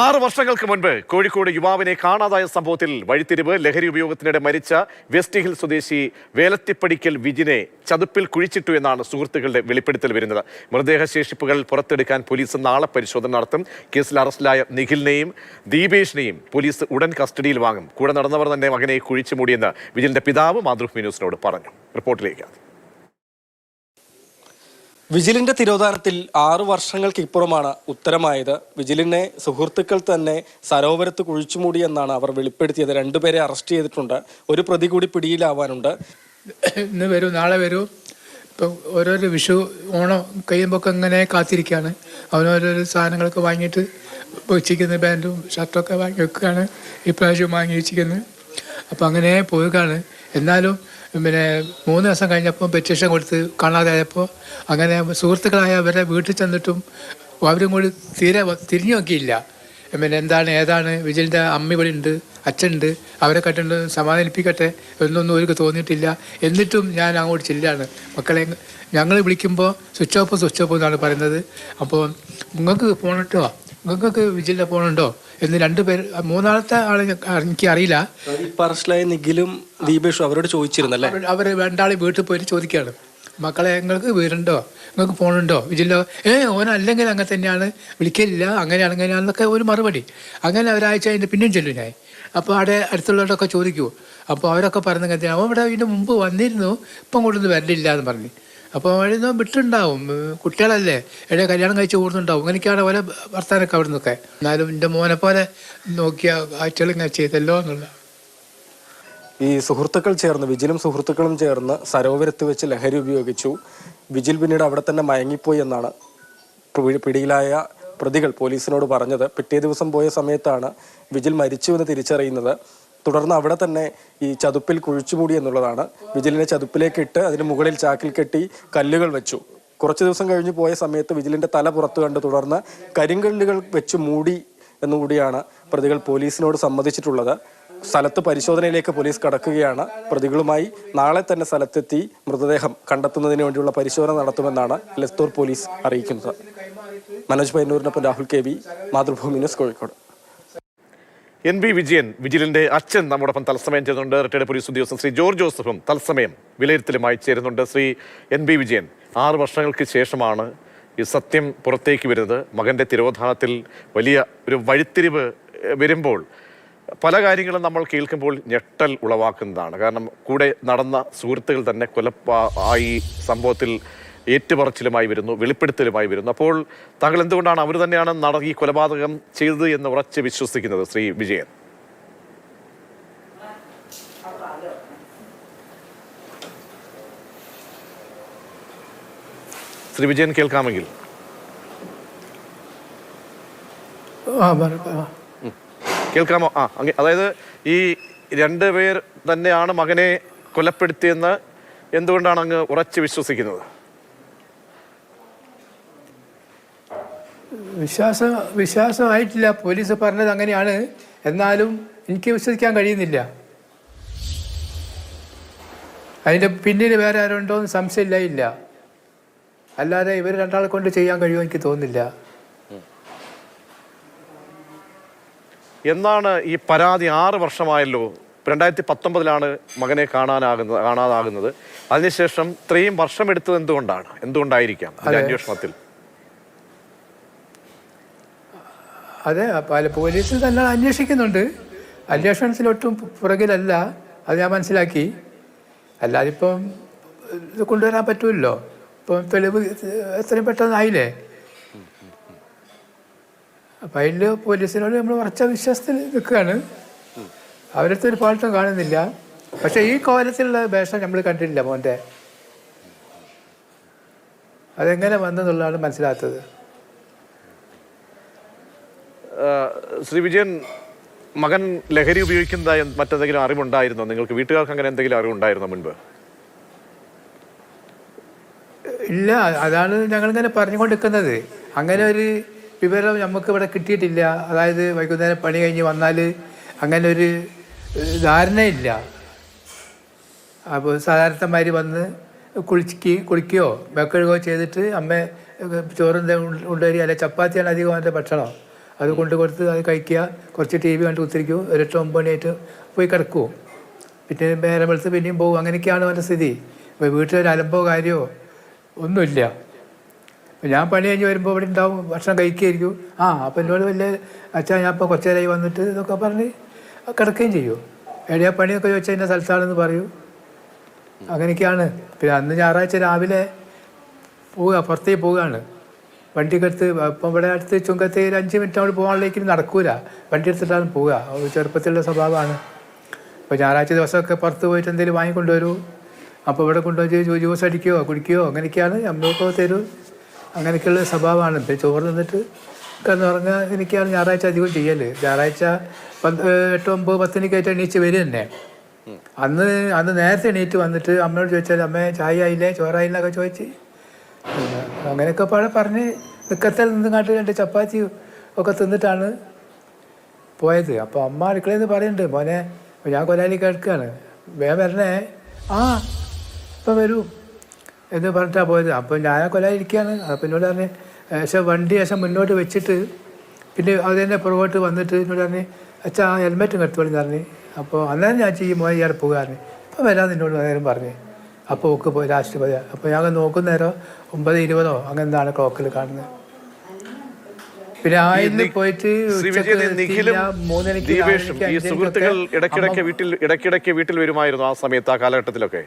ആറ് വർഷങ്ങൾക്ക് മുൻപ് കോഴിക്കോട് യുവാവിനെ കാണാതായ സംഭവത്തിൽ വഴിത്തിരിവ് ലഹരി ഉപയോഗത്തിനിടെ മരിച്ച വെസ്റ്റ് ഹിൽ സ്വദേശി വേലത്തിപ്പടിക്കൽ വിജിനെ ചതുപ്പിൽ കുഴിച്ചിട്ടു എന്നാണ് സുഹൃത്തുക്കളുടെ വെളിപ്പെടുത്തൽ വരുന്നത്. മൃതദേഹശേഷിപ്പുകൾ പുറത്തെടുക്കാൻ പോലീസ് നാളെ പരിശോധന നടത്തും. കേസിൽ അറസ്റ്റിലായ നിഖിലിനെയും ദീപേഷിനെയും പോലീസ് ഉടൻ കസ്റ്റഡിയിൽ വാങ്ങും. കൂടെ നടന്നവർ തന്നെ മകനെ കുഴിച്ചു മൂടിയെന്ന് വിജിലിന്റെ പിതാവ് മാതൃഭൂമി ന്യൂസിനോട് പറഞ്ഞു. റിപ്പോർട്ടിലേക്ക് വിജിലിന്റെ തിരോധാനത്തിൽ ആറു വർഷങ്ങൾക്ക് ഇപ്പുറമാണ് ഉത്തരമായത്. വിജിലിനെ സുഹൃത്തുക്കൾ തന്നെ സരോവരത്ത് കുഴിച്ചുമൂടി എന്നാണ് അവർ വെളിപ്പെടുത്തിയത്. രണ്ടുപേരെ അറസ്റ്റ് ചെയ്തിട്ടുണ്ട്. ഒരു പ്രതി കൂടി പിടിയിലാവാനുണ്ട്. ഇന്ന് വരൂ നാളെ വരൂ. ഇപ്പം ഓരോരോ വിഷു ഓണം കഴിയുമ്പോൾ ഒക്കെ ഇങ്ങനെ കാത്തിരിക്കുകയാണ്. അവനോരോരോ സാധനങ്ങളൊക്കെ വാങ്ങിയിട്ട് വെച്ചിരിക്കുന്നത് പാന്റും ഷർട്ടൊക്കെ വാങ്ങി വെക്കുകയാണ്. ഇപ്രാവശ്യം വാങ്ങി വെച്ചിരിക്കുന്നത് അപ്പം അങ്ങനെ പോവുകയാണ്. എന്നാലും പിന്നെ മൂന്ന് ദിവസം കഴിഞ്ഞപ്പോൾ പെറ്റീഷൻ കൊടുത്ത് കാണാതായപ്പോൾ അങ്ങനെ സുഹൃത്തുക്കളായ അവരെ വീട്ടിൽ ചെന്നിട്ടും അവരും കൂടി തീരെ തിരിഞ്ഞു നോക്കിയില്ല. പിന്നെ എന്താണ് ഏതാണ് വിജിലിന്റെ അമ്മ ഇവിടെ ഉണ്ട് അച്ഛനുണ്ട് അവരെ കട്ടുണ്ട് സമാധാനിപ്പിക്കട്ടെ എന്നൊന്നും അവർക്ക് തോന്നിയിട്ടില്ല. എന്നിട്ടും ഞാൻ അങ്ങോട്ട് ചെല്ലാണ് മക്കളെ ഞങ്ങൾ വിളിക്കുമ്പോൾ സ്വിച്ച് ഓഫ് സ്വിച്ച് ഓഫ് എന്നാണ് പറയുന്നത്. അപ്പോൾ നിങ്ങൾക്ക് ഫോണിട്ടോ നിങ്ങൾക്ക് വിജിലിന്റെ ഫോണുണ്ടോ എന്ന് രണ്ടുപേർ മൂന്നാമത്തെ ആളെ എനിക്ക് അറിയില്ല. പാർസലായ നിഖിലും ദീപേഷും അവരോട് ചോദിച്ചിരുന്നല്ലേ? അവർ രണ്ടാളെ വീട്ടിൽ പോയിട്ട് ചോദിക്കുകയാണ്. മക്കളെ നിങ്ങൾക്ക് വീടുണ്ടോ? നിങ്ങൾക്ക് ഫോണുണ്ടോ? വിജില്ലോ ഏ ഓനല്ലെങ്കിൽ അങ്ങനെ തന്നെയാണ്. വിളിക്കലില്ല. അങ്ങനെയാണ് അങ്ങനെയാണെന്നൊക്കെ ഒരു മറുപടി. അങ്ങനെ ഒരാഴ്ച അതിന്റെ പിന്നെയും ചെല്ലും ഞാൻ. അപ്പോൾ അവിടെ അടുത്തുള്ളവരൊക്കെ ചോദിക്കൂ. അപ്പോൾ അവരൊക്കെ പറഞ്ഞ കാര്യം അവൻ ഇവിടെ ഇതിന്റെ മുമ്പ് വന്നിരുന്നു. ഇപ്പം കൊണ്ടൊന്നും വരലില്ല എന്ന് പറഞ്ഞു. അപ്പോൾ അവിടെ വിട്ടുണ്ടാവും. കുട്ടികളല്ലേ? എവിടെ കല്യാണം കഴിച്ച് കൂടുന്നുണ്ടാവും. അങ്ങനെയൊക്കെയാണ് ഓരോ വർത്താനൊക്കെ അവിടെ നിന്നൊക്കെ എന്നാലും എന്റെ മോനെ പോലെ നോക്കിയ ആഴ്ചകൾ ഇങ്ങനെ ചെയ്തല്ലോ എന്നുള്ള. ഈ സുഹൃത്തുക്കൾ ചേർന്ന് വിജിലും സുഹൃത്തുക്കളും ചേർന്ന് സരോവരത്ത് വെച്ച് ലഹരി ഉപയോഗിച്ചു. വിജിൽ പിന്നീട് അവിടെ തന്നെ മയങ്ങിപ്പോയി എന്നാണ് പിടി- പിടിയിലായ പ്രതികൾ പോലീസിനോട് പറഞ്ഞത്. പിറ്റേ ദിവസം പോയ സമയത്താണ് വിജിൽ മരിച്ചു എന്ന് തിരിച്ചറിയുന്നത്. തുടർന്ന് അവിടെ തന്നെ ഈ ചതുപ്പിൽ കുഴിച്ചുമൂടി എന്നുള്ളതാണ്. വിജിലിനെ ചതുപ്പിലേക്ക് ഇട്ട് അതിന് മുകളിൽ ചാക്കിൽ കെട്ടി കല്ലുകൾ വെച്ചു. കുറച്ച് ദിവസം കഴിഞ്ഞ് പോയ സമയത്ത് വിജിലിന്റെ തല പുറത്തു കണ്ട് തുടർന്ന് കരിങ്കല്ലുകൾ വെച്ച് മൂടി എന്നുകൂടിയാണ് പ്രതികൾ പോലീസിനോട് സമ്മതിച്ചിട്ടുള്ളത്. സ്ഥലത്ത് പരിശോധനയിലേക്ക് പോലീസ് കടക്കുകയാണ്. പ്രതികളുമായി നാളെ തന്നെ സ്ഥലത്തെത്തി മൃതദേഹം കണ്ടെത്തുന്നതിന് വേണ്ടിയുള്ള പരിശോധന നടത്തുമെന്നാണ് ലസ്തൂർ പോലീസ് അറിയിക്കുന്നത്. Manoj പയ്യന്നൂരിനൊപ്പം Rahul K V Mathrubhumi news Kozhikode. N V Vijayan വിജിലിന്റെ അച്ഛൻ നമ്മോടൊപ്പം തത്സമയം ചേരുന്നുണ്ട്. റിട്ടയർഡ് പോലീസ് ഉദ്യോഗസ്ഥൻ ശ്രീ ജോർജ് ജോസഫും തത്സമയം വിലയിരുത്തലുമായി ചേരുന്നുണ്ട്. ശ്രീ എൻ വി വിജയൻ ആറ് വർഷങ്ങൾക്ക് ശേഷമാണ് ഈ സത്യം പുറത്തേക്ക് വരുന്നത്. മകന്റെ തിരോധാനത്തിൽ വലിയ ഒരു വഴിത്തിരിവ് വരുമ്പോൾ പല കാര്യങ്ങളും നമ്മൾ കേൾക്കുമ്പോൾ ഞെട്ടൽ ഉളവാക്കുന്നതാണ്. കാരണം കൂടെ നടന്ന സുഹൃത്തുക്കൾ തന്നെ കൊലപ്പാ ആയി സംഭവത്തിൽ ഏറ്റുപറച്ചിലുമായി വരുന്നു വെളിപ്പെടുത്തലുമായി വരുന്നു. അപ്പോൾ താങ്കൾ എന്തുകൊണ്ടാണ് അവർ തന്നെയാണ് നട ഈ കൊലപാതകം ചെയ്തത് എന്ന് ഉറച്ച് വിശ്വസിക്കുന്നത് ശ്രീ വിജയൻ? ശ്രീ വിജയൻ കേൾക്കാമെങ്കിൽ. കേൾക്കാമോ? ആ അതായത് ഈ രണ്ടുപേർ തന്നെയാണ് മകനെ കൊലപ്പെടുത്തിയെന്ന് എന്തുകൊണ്ടാണ് അങ്ങ് ഉറച്ച് വിശ്വസിക്കുന്നത്? വിശ്വാസം വിശ്വാസമായിട്ടില്ല. പോലീസ് പറഞ്ഞത് അങ്ങനെയാണ്. എന്നാലും എനിക്ക് വിശ്വസിക്കാൻ കഴിയുന്നില്ല. അതിന്റെ പിന്നിൽ വേറെ ആരുണ്ടോ എന്ന് സംശയമില്ല ഇല്ല. അല്ലാതെ ഇവർ രണ്ടാളെ കൊണ്ട് ചെയ്യാൻ കഴിയുമോ എനിക്ക് തോന്നുന്നില്ല. എന്നാണ് ഈ പരാതി ആറ് വർഷമായല്ലോ? രണ്ടായിരത്തി പത്തൊമ്പതിലാണ് മകനെ കാണാനാകുന്നത് കാണാതാകുന്നത്. അതിനുശേഷം ഇത്രയും വർഷം എടുത്തത് എന്തുകൊണ്ടാണ്? എന്തുകൊണ്ടായിരിക്കാം? അന്വേഷണത്തിൽ. അതെ പല പോലീസ് തന്നെ അന്വേഷിക്കുന്നുണ്ട്. അന്വേഷണത്തിൽ ഒട്ടും പുറകിലല്ല. അത് ഞാൻ മനസ്സിലാക്കി. അല്ലാതെ ഇപ്പം ഇത് കൊണ്ടുവരാൻ പറ്റുമല്ലോ ഇപ്പം തെളിവ് എത്രയും പെട്ടെന്നായില്ലേ? അപ്പം അതിൽ പോലീസിനോട് നമ്മൾ ഉറച്ച വിശ്വാസത്തിൽ നിൽക്കുകയാണ്. അവരടുത്ത് ഒരു ഫാൾട്ടും കാണുന്നില്ല. പക്ഷേ ഈ കോലത്തിലുള്ള വേഷം നമ്മൾ കണ്ടിട്ടില്ല മോന്റെ. അതെങ്ങനെ വന്നെന്നുള്ളതാണ് മനസ്സിലാത്തത്. ശ്രീ വിജയൻ മകൻ ലഹരി ഉപയോഗിക്കുന്നതായി മറ്റെന്തെങ്കിലും അറിവുണ്ടായിരുന്നോ? നിങ്ങൾക്ക് വീട്ടുകാർക്ക് അങ്ങനെ എന്തെങ്കിലും അറിവുണ്ടായിരുന്നോ മുൻപ്? ഇല്ല അതാണ് ഞങ്ങളിങ്ങനെ പറഞ്ഞുകൊണ്ടിരിക്കുന്നത്. അങ്ങനെ ഒരു വിവരം നമുക്ക് ഇവിടെ കിട്ടിയിട്ടില്ല. അതായത് വൈകുന്നേരം പണി കഴിഞ്ഞ് വന്നാൽ അങ്ങനെ ഒരു ധാരണയില്ല. അപ്പോൾ സാധാരണമാര് വന്ന് കുളിക്ക് കുളിക്കുകയോ വെക്കഴുകയോ ചെയ്തിട്ട് അമ്മ ചോറിന്റെ ഉണ്ടരി അല്ലെ ചപ്പാത്തിയാണ് അധികം അവന്റെ ഭക്ഷണം. അത് കൊണ്ട് കൊടുത്ത് അത് കഴിക്കുക. കുറച്ച് ടി വി കണ്ട് കുത്തിരിക്കും. ഒരു എട്ട് ഒമ്പത് മണിയായിട്ട് പോയി കിടക്കുമോ പിന്നെ നേരം വെളുത്ത് പിന്നെയും പോകും. അങ്ങനെയൊക്കെയാണ് അവന്റെ സ്ഥിതി. ഇപ്പോൾ വീട്ടിലൊരു അലമ്പോ കാര്യമോ ഒന്നുമില്ല. ഞാൻ പണി കഴിഞ്ഞ് വരുമ്പോൾ ഇവിടെ ഉണ്ടാവും. ഭക്ഷണം കഴിക്കുകയായിരിക്കും. ആ അപ്പോൾ എന്നോട് വലിയ അച്ഛാ ഞാൻ ഇപ്പോൾ കുറച്ച് നേരമായി വന്നിട്ട് ഇതൊക്കെ പറഞ്ഞ് കിടക്കുകയും ചെയ്യും. എവിടെയാ പണിയൊക്കെ ചോദിച്ചാൽ എന്റെ സ്ഥലത്താണെന്ന് പറയൂ. അങ്ങനെയൊക്കെയാണ്. പിന്നെ അന്ന് ഞായറാഴ്ച രാവിലെ പോവുക പുറത്തേക്ക് പോവുകയാണ്. വണ്ടിയൊക്കെ എടുത്ത് ഇപ്പം ഇവിടെ അടുത്ത് ചുങ്കത്ത് ഒരു അഞ്ച് മിനിറ്റ് അവിടെ പോകാനുള്ളേക്ക് നടക്കൂല. വണ്ടി എടുത്തിട്ടാണ് പോവുക ചെറുപ്പത്തിലുള്ള സ്വഭാവമാണ്. അപ്പോൾ ഞായറാഴ്ച ദിവസമൊക്കെ പുറത്ത് പോയിട്ട് എന്തെങ്കിലും വാങ്ങിക്കൊണ്ടുവരൂ. അപ്പോൾ ഇവിടെ കൊണ്ടുവച്ച് ജോ ജ്യൂസ് അടിക്കുകയോ കുടിക്കുകയോ അങ്ങനെയൊക്കെയാണ് അമ്മയൊക്കെ തരൂ. അങ്ങനെയൊക്കെയുള്ള സ്വഭാവമാണ്. പിന്നെ ചോറ് നിന്നിട്ട് പറഞ്ഞാൽ എനിക്കാണ് ഞായറാഴ്ച അധികം ചെയ്യൽ. ഞായറാഴ്ച പന്ത് എട്ട് ഒമ്പത് പത്തിനൊക്കെയായിട്ട് എണീച്ച് വരും തന്നെ. അന്ന് അന്ന് നേരത്തെ എണീറ്റ് വന്നിട്ട് അമ്മയോട് ചോദിച്ചാൽ അമ്മേ ചായ ആയില്ലേ? ചോറായില്ലെന്നൊക്കെ ഒക്കെ ചോദിച്ച്. അങ്ങനെയൊക്കെ പഴ പറഞ്ഞ് നിക്കത്തിൽ നിന്നിങ്ങാട്ട് രണ്ട് ചപ്പാത്തി ഒക്കെ തിന്നിട്ടാണ് പോയത്. അപ്പോൾ അമ്മ അടുക്കളയിൽ പറയുന്നുണ്ട് മോനെ ഞാൻ കൊലാലി കേൾക്കുകയാണ് വേഗം വരണേ. ആ ഇപ്പം വരൂ. എന്ന് പറഞ്ഞിട്ടാണ് പോയത്. അപ്പോൾ ഞാൻ കൊലാലി ഇരിക്കുകയാണ് അപ്പം എന്നോട് പറഞ്ഞ് പക്ഷേ വണ്ടി ശേഷം മുന്നോട്ട് വെച്ചിട്ട് പിന്നെ അത് തന്നെ പുറകോട്ട് വന്നിട്ട് എന്നോട് പറഞ്ഞ് അച്ഛാ ഹെൽമെറ്റ് എടുത്തോളി പറഞ്ഞ്. അപ്പോൾ അന്നേരം ഞാൻ ചെയ്യും മോനെ ഇയാൾ പോകാറ് അപ്പോൾ വരാൻ നിന്നോട് അന്നേരം പറഞ്ഞ്. അപ്പോൾ ഒക്കെ പോയി ലാസ്റ്റ് പോയി അപ്പോൾ ഞാൻ നോക്കുന്ന നേരം ഒമ്പത് ഇരുപതോ അങ്ങനെ എന്താണ് ക്ലോക്കിൽ കാണുന്നത് പിന്നെ ആയിന്ന് പോയിട്ട് ഈ സുഹൃത്തുക്കൾ ഇടയ്ക്കിടയ്ക്ക് വീട്ടിൽ ഇടയ്ക്കിടയ്ക്ക് വീട്ടിൽ വരുമായിരുന്നു ആ സമയത്ത് ആ കാലഘട്ടത്തിലൊക്കെ?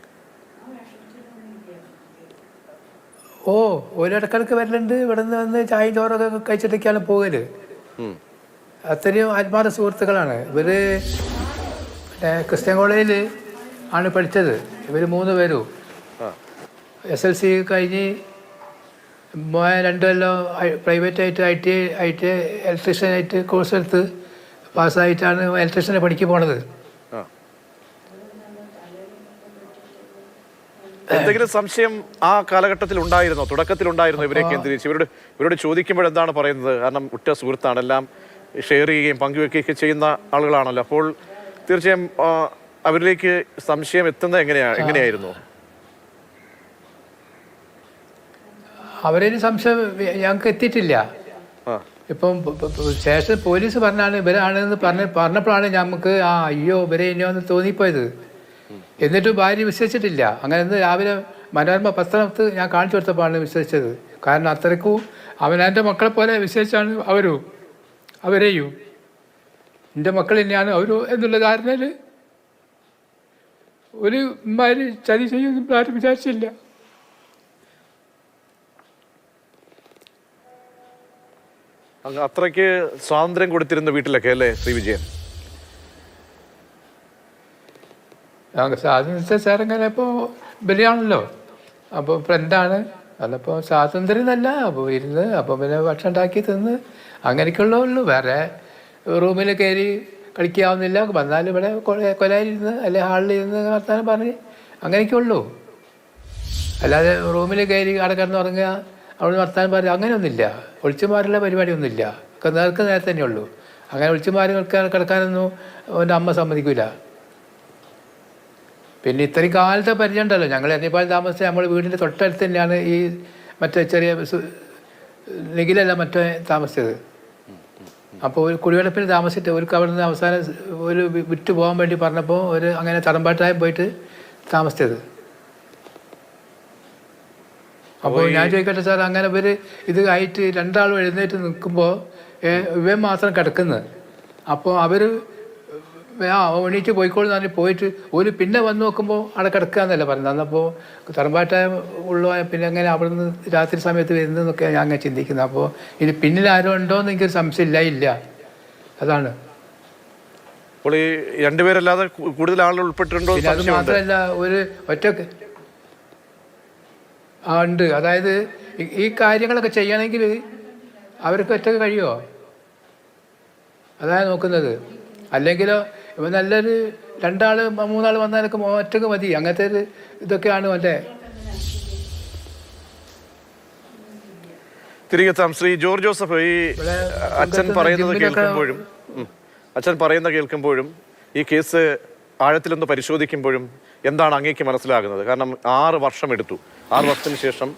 ഓ ഒരിടക്കിടക്ക് വരലുണ്ട്. ഇവിടെ നിന്ന് വന്ന് ചായ ചോറൊക്കെ കഴിച്ചിട്ടൊക്കെയാണ് പോകൽ. അത്രയും ആത്മാർത്ഥ സുഹൃത്തുക്കളാണ്. ഇവർ ക്രിസ്ത്യൻ കോളേജിൽ ആണ് പഠിച്ചത്. ഇവർ മൂന്ന് പേരും. എസ് എൽ സി കഴിഞ്ഞ് മോയ രണ്ട് കൊല്ലം പ്രൈവറ്റ് ആയിട്ട് ഐ ടി ഐ ടി ഇലക്ട്രീഷ്യനായിട്ട് കോഴ്സ് എടുത്ത് പാസ്സായിട്ടാണ് ഇലക്ട്രീഷ്യനെ പഠിക്ക് പോണത്. എന്തെങ്കിലും സംശയം ആ കാലഘട്ടത്തിൽ ഉണ്ടായിരുന്നോ തുടക്കത്തിൽ ഉണ്ടായിരുന്നോ ഇവരെ കേന്ദ്രീകരിച്ച് ഇവരോട് ഇവരോട് ചോദിക്കുമ്പോൾ എന്താണ് പറയുന്നത്? കാരണം ഉറ്റ സുഹൃത്താണ്. എല്ലാം ഷെയർ ചെയ്യുകയും പങ്കുവെക്കുകയൊക്കെ ചെയ്യുന്ന ആളുകളാണല്ലോ. അപ്പോൾ തീർച്ചയായും അവരിലേക്ക് സംശയം എത്തുന്നത് എങ്ങനെയാ എങ്ങനെയായിരുന്നു? അവരൊരു സംശയം ഞങ്ങൾക്ക് എത്തിയിട്ടില്ല. ഇപ്പം സ്റ്റേഷൻ പോലീസ് പറഞ്ഞാണ് ഇവരാണെന്ന് പറഞ്ഞ പറഞ്ഞപ്പോഴാണ് നമുക്ക് ആ അയ്യോ ഇവരെ ഇനിയോ എന്ന് തോന്നിപ്പോയത്. എന്നിട്ട് ഭാര്യ വിശ്വസിച്ചിട്ടില്ല. അങ്ങനെ ഇന്ന് രാവിലെ മനോരമ പത്രത്ത് ഞാൻ കാണിച്ചു കൊടുത്തപ്പോഴാണ് വിശ്വസിച്ചത്. കാരണം അത്രയ്ക്കും അവൻ എന്റെ മക്കളെ പോലെ വിശ്വസിച്ചാണ് അവരും അവരെയും. എന്റെ മക്കൾ തന്നെയാണ് അവരും എന്നുള്ള ധാരണയിൽ ഒരു ഉമ്മാര് ചതി ചെയ്യുമെന്ന് ആരും വിചാരിച്ചില്ല. അത്രയ്ക്ക് സ്വാതന്ത്ര്യം കൊടുത്തിരുന്ന വീട്ടിലൊക്കെ അല്ലേ ശ്രീ വിജയൻ? ഞങ്ങൾക്ക് സ്വാതന്ത്ര്യം ഇപ്പോ ഇപ്പോൾ ബലിയാണല്ലോ. അപ്പോൾ ഫ്രണ്ടാണ് അതപ്പോൾ സ്വാതന്ത്ര്യം എന്നല്ല അപ്പോൾ ഇരുന്ന് അപ്പോൾ പിന്നെ ഭക്ഷണം ഉണ്ടാക്കി തിന്ന് അങ്ങനെയൊക്കെ ഉള്ളൂ വേറെ റൂമിൽ കയറി കളിക്കാവുന്നില്ല. വന്നാലും ഇവിടെ കൊലയിലിരുന്ന് അല്ലെ ഹാളിൽ ഇരുന്ന് വർത്താനം പറഞ്ഞ് അങ്ങനെയൊക്കെ ഉള്ളൂ. അല്ലാതെ റൂമിൽ കയറി അവിടെ കിടന്ന് ഉറങ്ങുക അവിടെ വർത്താനം പറയുക അങ്ങനെയൊന്നുമില്ല. ഒളിച്ചുമാരുള്ള പരിപാടിയൊന്നുമില്ല. നേർക്ക് നേരത്തെ തന്നെ ഉള്ളൂ. അങ്ങനെ ഒളിച്ചുമാരി കിടക്കാൻ കിടക്കാനൊന്നും അവന്റെ അമ്മ സമ്മതിക്കില്ല പിന്നെ ഇത്രയും കാലത്തെ പരിചയം ഉണ്ടല്ലോ. ഞങ്ങൾ എന്നെപ്പാൽ താമസിച്ച നമ്മൾ വീടിന്റെ തൊട്ടടുത്ത് തന്നെയാണ് ഈ മറ്റേ ചെറിയ നികിലല്ല മറ്റേ താമസിച്ചത്. അപ്പോൾ ഒരു കുടിവെള്ളപ്പിൽ താമസിച്ചിട്ട് ഒരു കവറിൽ അവസാനം ഒരു വിറ്റ് പോകാൻ വേണ്ടി പറഞ്ഞപ്പോൾ ഒരു അങ്ങനെ തടമ്പാട്ടായി പോയിട്ട് താമസിച്ചത്. അപ്പോൾ ഞാൻ ചോദിക്കട്ടെ സാർ അങ്ങനെ ഇവർ ഇത് ആയിട്ട് രണ്ടാളും എഴുന്നേറ്റ് നിൽക്കുമ്പോൾ ഇവൻ മാത്രം കിടക്കുന്നത് അപ്പോൾ അവർ ആ എണീറ്റ് പോയിക്കോളൂ എന്ന് പറഞ്ഞ് പോയിട്ട് ഒരു പിന്നെ വന്ന് നോക്കുമ്പോൾ അവിടെ കിടക്കുക എന്നല്ല പറഞ്ഞത്. അന്നപ്പോൾ തറമ്പാട്ട ഉള്ള പിന്നെ അങ്ങനെ അവിടെ നിന്ന് രാത്രി സമയത്ത് വരുന്നതെന്നൊക്കെ ഞാൻ അങ്ങനെ ചിന്തിക്കുന്നത് അപ്പോൾ ഇനി പിന്നിൽ ആരോ ഉണ്ടോ എന്ന് എനിക്കൊരു സംശയം ഇല്ല ഇല്ല. അതാണ്. അപ്പോൾ ഈ രണ്ടുപേരല്ലാതെ കൂടുതൽ ആളുകൾ ഉൾപ്പെട്ടിട്ടുണ്ടോ അത് മാത്രമല്ല ഒരു ഒറ്റ ആ ഉണ്ട്. അതായത് ഈ- കാര്യങ്ങളൊക്കെ ചെയ്യണമെങ്കിൽ അവർക്ക് ഒറ്റയ്ക്ക് കഴിയുമോ അതാണ് നോക്കുന്നത്. അല്ലെങ്കിലോ ഇവ നല്ലൊരു രണ്ടാൾ മൂന്നാൾ വന്നാലൊക്കെ ഒറ്റയ്ക്ക് മതി. അങ്ങനത്തെ ഒരു ഇതൊക്കെയാണ് അല്ലേ തിരികെ ശ്രീ ജോർജ് ജോസഫ് ഈ അച്ഛൻ പറയുന്നത് കേൾക്കുമ്പോഴും അച്ഛൻ പറയുന്നത് കേൾക്കുമ്പോഴും ഈ കേസ് ആഴത്തിലൊന്ന് പരിശോധിക്കുമ്പോഴും എന്താണ് അങ്ങേക്ക് മനസ്സിലാകുന്നത്? കാരണം ആറ് വർഷം എടുത്തു. ആറ് വർഷത്തിന് ശേഷം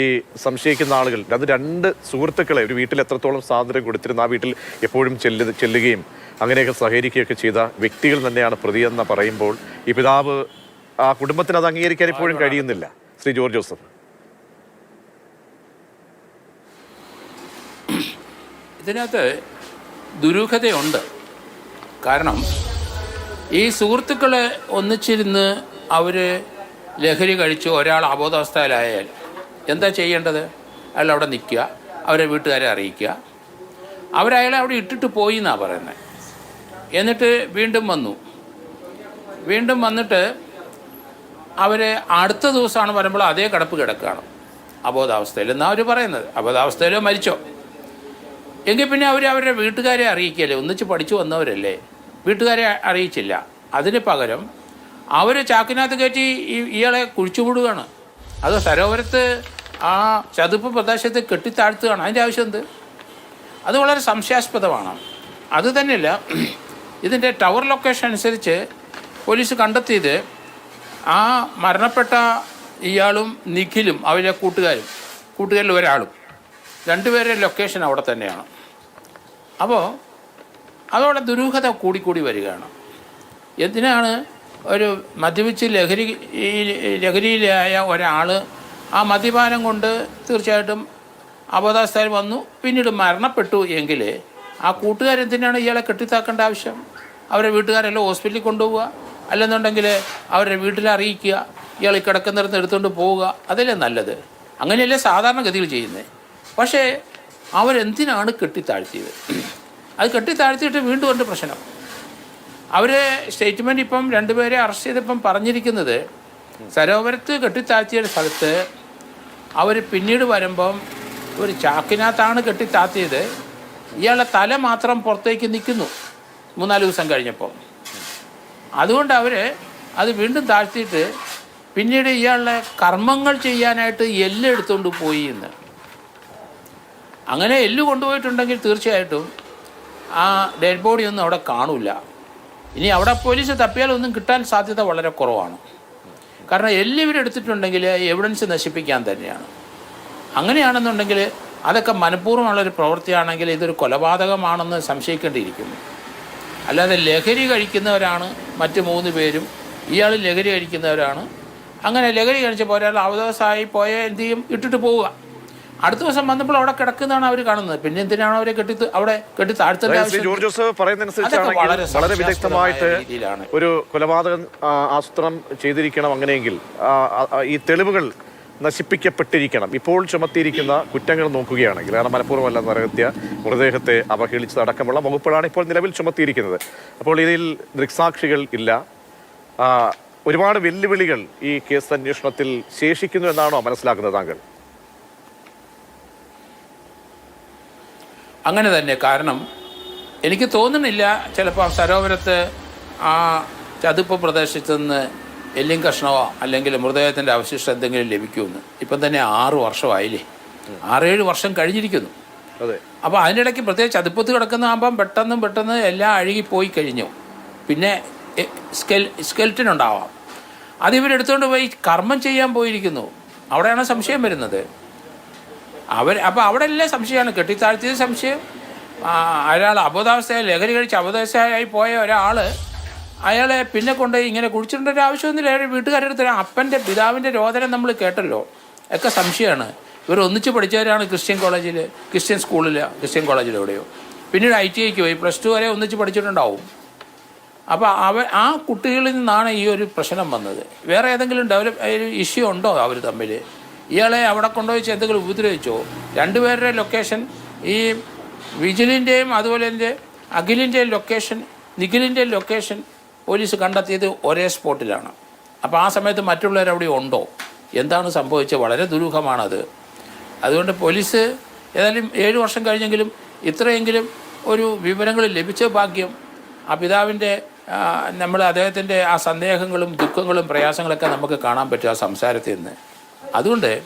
ഈ സംശയിക്കുന്ന ആളുകൾ അത് രണ്ട് സുഹൃത്തുക്കളെ ഒരു വീട്ടിൽ എത്രത്തോളം സ്വാതന്ത്ര്യം കൊടുത്തിരുന്ന ആ വീട്ടിൽ എപ്പോഴും ചെല്ലു ചെല്ലുകയും അങ്ങനെയൊക്കെ സഹകരിക്കുകയൊക്കെ ചെയ്ത വ്യക്തികൾ തന്നെയാണ് പ്രതിയെന്ന് പറയുമ്പോൾ ഈ പിതാവ് ആ കുടുംബത്തിന് അത് അംഗീകരിക്കാൻ ഇപ്പോഴും കഴിയുന്നില്ല. Shri George Joseph. ഇതിനകത്ത് ദുരൂഹതയുണ്ട്. കാരണം ഈ സുഹൃത്തുക്കളെ ഒന്നിച്ചിരുന്ന് അവർ ലഹരി കഴിച്ച് ഒരാൾ അബോധാവസ്ഥയിലായാൽ എന്താ ചെയ്യേണ്ടത്? അയാൾ അവിടെ നിൽക്കുക അവരെ വീട്ടുകാരെ അറിയിക്കുക. അവരയാളെ അവിടെ ഇട്ടിട്ട് പോയി എന്നാണ് പറയുന്നത് എന്നിട്ട് വീണ്ടും വന്നു. വീണ്ടും വന്നിട്ട് അവർ അടുത്ത ദിവസമാണ് വരുമ്പോൾ അതേ കിടപ്പ് കിടക്കുകയാണ്. അബോധാവസ്ഥയിൽ. എന്നാണ് അവർ പറയുന്നത്? അബോധാവസ്ഥയിലോ മരിച്ചോ? എങ്കിൽ പിന്നെ അവർ അവരുടെ വീട്ടുകാരെ അറിയിക്കല്ലേ ഒന്നിച്ച് പഠിച്ചു വന്നവരല്ലേ? വീട്ടുകാരെ അറിയിച്ചില്ല. അതിന് പകരം അവർ ചാക്കിനകത്ത് കയറ്റി ഇയാളെ കുഴിച്ചുവിടുകയാണ്. അത് സരോവരത്ത് ആ ചതുപ്പ് പ്രദേശത്ത് കെട്ടിത്താഴ്ത്തുകയാണ്. അതിന്റെ ആവശ്യം എന്ത്? അത് വളരെ സംശയാസ്പദമാണ്. അത് തന്നെയല്ല ഇതിന്റെ ടവർ ലൊക്കേഷൻ അനുസരിച്ച് പോലീസ് കണ്ടെത്തിയത് ആ മരണപ്പെട്ട ഇയാളും നിഖിലും അവരുടെ കൂട്ടുകാരും കൂട്ടുകാരിൽ ഒരാളും. രണ്ടുപേരുടെ ലൊക്കേഷൻ അവിടെ തന്നെയാണ്. അപ്പോൾ അതോടെ ദുരൂഹത കൂടിക്കൂടി വരികയാണ്. എന്തിനാണ് ഒരു മദ്യപിച്ച് ലഹരി ലഹരിയിലായ ഒരാൾ ആ മദ്യപാനം കൊണ്ട് തീർച്ചയായിട്ടും അബോധാവസ്ഥയിൽ വന്നു പിന്നീട് മരണപ്പെട്ടു എങ്കിൽ ആ കൂട്ടുകാരെന്തിനാണ് ഇയാളെ കെട്ടിത്താക്കേണ്ട ആവശ്യം? അവരെ വീട്ടുകാരെല്ലാം ഹോസ്പിറ്റലിൽ കൊണ്ടുപോവുക. അല്ലെന്നുണ്ടെങ്കിൽ അവരുടെ വീട്ടിൽ അറിയിക്കുക. ഇയാൾ കിടക്കുന്നിടത്ത് എടുത്തുകൊണ്ട് പോവുക. അതല്ലേ നല്ലത്? അങ്ങനെയല്ലേ സാധാരണഗതിയിൽ ചെയ്യുന്നത് പക്ഷേ അവരെന്തിനാണ് കെട്ടിത്താഴ്ത്തിയത്? അത് കെട്ടിത്താഴ്ത്തിയിട്ട് വീണ്ടും ഉണ്ട് പ്രശ്നം. അവർ സ്റ്റേറ്റ്മെന്റ് ഇപ്പം രണ്ടുപേരെ അറസ്റ്റ് ചെയ്തപ്പം പറഞ്ഞിരിക്കുന്നത് സരോവരത്ത് കെട്ടിത്താഴ്ത്തിയ സ്ഥലത്ത് അവർ പിന്നീട് വരുമ്പം ഒരു ചാക്കിനകത്താണ് കെട്ടിത്താത്തിയത് ഇയാളുടെ തല മാത്രം പുറത്തേക്ക് നിൽക്കുന്നു. മൂന്നാൽ ദിവസം കഴിഞ്ഞപ്പോൾ. അതുകൊണ്ട് അവർ അത് വീണ്ടും താഴ്ത്തിയിട്ട് പിന്നീട് ഇയാളുടെ കർമ്മങ്ങൾ ചെയ്യാനായിട്ട് എല്ല് എടുത്തുകൊണ്ട് പോയി എന്ന്. അങ്ങനെ എല്ല് കൊണ്ടുപോയിട്ടുണ്ടെങ്കിൽ തീർച്ചയായിട്ടും ആ ഡെഡ് ബോഡി ഒന്നും അവിടെ കാണില്ല ഇനി അവിടെ പോലീസ് തപ്പിയാൽ ഒന്നും കിട്ടാൻ സാധ്യത വളരെ കുറവാണ്. കാരണം എല്ല് ഇവരെടുത്തിട്ടുണ്ടെങ്കിൽ എവിഡൻസ് നശിപ്പിക്കാൻ തന്നെയാണ്. അങ്ങനെയാണെന്നുണ്ടെങ്കിൽ അതൊക്കെ മനഃപൂർവമുള്ളൊരു പ്രവൃത്തിയാണെങ്കിൽ ഇതൊരു കൊലപാതകമാണെന്ന് സംശയിക്കേണ്ടിയിരിക്കുന്നു. അല്ലാതെ ലഹരി കഴിക്കുന്നവരാണ് മറ്റ് മൂന്ന് പേരും. ഇയാൾ ലഹരി കഴിക്കുന്നവരാണ്. അങ്ങനെ ലഹരി കഴിച്ചപ്പോൾ ഒരാൾ അവധവസായി പോയ എന്ത് ചെയ്യും? ഇട്ടിട്ട് പോവുക. അടുത്ത ദിവസം വന്നപ്പോൾ അവിടെ കിടക്കുന്നതാണ് അവർ കാണുന്നത്. പിന്നെ എന്തിനാണ് അവരെ കെട്ടി അവിടെ കെട്ടി ജോർജ് ജോസഫ് പറയുന്നതനുസരിച്ചാണെങ്കിൽ വളരെ വിദഗ്ധമായിട്ട് ഒരു കൊലപാതകം ആസൂത്രണം ചെയ്തിരിക്കണം അങ്ങനെയെങ്കിൽ. ഈ തെളിവുകൾ നശിപ്പിക്കപ്പെട്ടിരിക്കണം. ഇപ്പോൾ ചുമത്തിയിരിക്കുന്ന കുറ്റങ്ങൾ നോക്കുകയാണെങ്കിൽ കാരണം മനഃപൂർവമല്ല നരഹത്യ മൃതദേഹത്തെ അവഹേളിച്ചത് അടക്കമുള്ള വകുപ്പുകളാണ് ഇപ്പോൾ നിലവിൽ ചുമത്തിയിരിക്കുന്നത്. അപ്പോൾ ഇതിൽ ദൃക്സാക്ഷികൾ ഇല്ല. ഒരുപാട് വെല്ലുവിളികൾ ഈ കേസ് അന്വേഷണത്തിൽ ശേഷിക്കുന്നു എന്നാണോ മനസ്സിലാക്കുന്നത് താങ്കൾ? അങ്ങനെ തന്നെ. കാരണം എനിക്ക് തോന്നുന്നില്ല ചിലപ്പോൾ സരോവരത്ത് ആ ചതുപ്പ് പ്രദേശത്ത് നിന്ന് എല്ലും കഷ്ണമോ അല്ലെങ്കിൽ മൃതദേഹത്തിന്റെ അവശിഷ്ടം എന്തെങ്കിലും ലഭിക്കുമെന്ന്. ഇപ്പം തന്നെ ആറ് വർഷമായില്ലേ? ആറേഴ് വർഷം കഴിഞ്ഞിരിക്കുന്നു. അതെ. അപ്പോൾ അതിനിടയ്ക്ക് പ്രത്യേകിച്ച് അതിപ്പത്ത് കിടക്കുന്നതാകുമ്പം പെട്ടെന്ന് പെട്ടെന്ന് എല്ലാം അഴുകിപ്പോയി കഴിഞ്ഞു. പിന്നെ സ്കെൽ സ്കെൽറ്റിൻ ഉണ്ടാവാം. അത് ഇവരെടുത്തുകൊണ്ട് പോയി കർമ്മം ചെയ്യാൻ പോയിരിക്കുന്നു. അവിടെയാണ് സംശയം വരുന്നത്. അവർ അപ്പോൾ അവിടെ എല്ലാം സംശയമാണ്. കെട്ടിത്താഴ്ത്തിയത് സംശയം. അയാൾ അബോധാവസ്ഥയായി ലഹരി കഴിച്ച് അബോധാവസ്ഥയായി പോയ ഒരാൾ അയാളെ പിന്നെ കൊണ്ട് ഇങ്ങനെ കുടിച്ചിട്ടുണ്ട് ഒരു ആവശ്യമൊന്നുമില്ല. അയാൾ വീട്ടുകാരുടെ അടുത്ത് അപ്പന്റെ പിതാവിന്റെ രോദനം നമ്മൾ കേട്ടല്ലോ. ഒക്കെ സംശയമാണ്. ഇവർ ഒന്നിച്ച് പഠിച്ചവരാണ് ക്രിസ്ത്യൻ കോളേജിൽ ക്രിസ്ത്യൻ സ്കൂളിൽ ക്രിസ്ത്യൻ കോളേജിൽ എവിടെയോ. പിന്നീട് ഐ ടി ഐക്ക് പോയി. പ്ലസ് ടു വരെ ഒന്നിച്ച് പഠിച്ചിട്ടുണ്ടാവും. അപ്പോൾ അവ ആ കുട്ടികളിൽ നിന്നാണ് ഈ ഒരു പ്രശ്നം വന്നത്. വേറെ ഏതെങ്കിലും ഡെവലപ്പ് ഒരു ഇഷ്യൂ ഉണ്ടോ അവർ തമ്മിൽ ഇയാളെ അവിടെ കൊണ്ടുപോയി എന്തെങ്കിലും ഉപദ്രവിച്ചോ? രണ്ടുപേരുടെ ലൊക്കേഷൻ ഈ വിജിലിന്റെയും അതുപോലെ തന്നെ അഖിലിന്റെയും ലൊക്കേഷൻ നിഖിലിന്റെയും ലൊക്കേഷൻ പോലീസ് കണ്ടെത്തിയത് ഒരേ സ്പോട്ടിലാണ്. അപ്പോൾ ആ സമയത്ത് മറ്റുള്ളവർ അവിടെ ഉണ്ടോ? എന്താണ് സംഭവിച്ചത്? വളരെ ദുരൂഹമാണത്. അതുകൊണ്ട് പോലീസ് ഏതായാലും ഏഴ് വർഷം കഴിഞ്ഞെങ്കിലും ഇത്രയെങ്കിലും ഒരു വിവരങ്ങൾ ലഭിച്ച ഭാഗ്യം ആ പിതാവിന്റെ നമ്മൾ അദ്ദേഹത്തിന്റെ ആ സന്ദേഹങ്ങളും ദുഃഖങ്ങളും പ്രയാസങ്ങളൊക്കെ നമുക്ക് കാണാൻ പറ്റും ആ സംസാരത്തിൽ നിന്ന്. അതുകൊണ്ട്